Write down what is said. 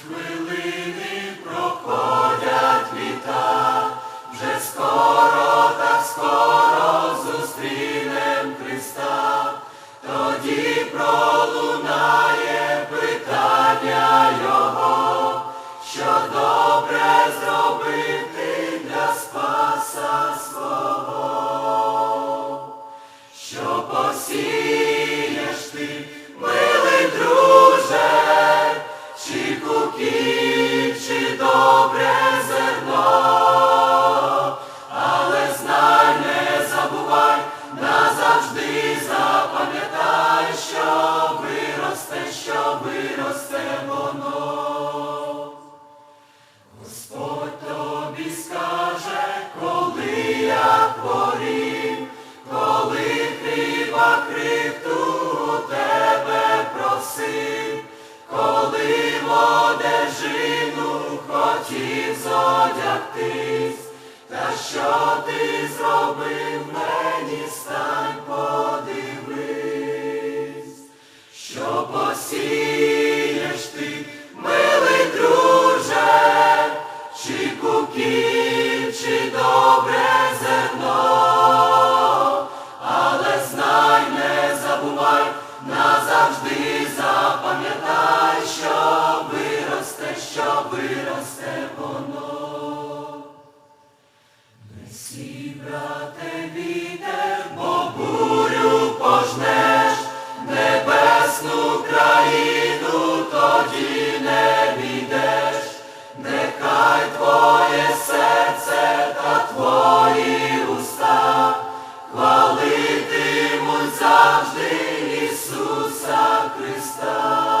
хвилини проходять літа, вже скоро, так скоро чи добре зерно, але знай, не забувай, назавжди запам'ятай, що виросте, що виросте воно. Хотів зодягтись, та що ти зробив виросте воно. Несі, брате, вітер, бо бурю пожнеш, небесну країну тоді не війдеш, нехай твоє серце та твої уста хвалитимуть завжди Ісуса Христа,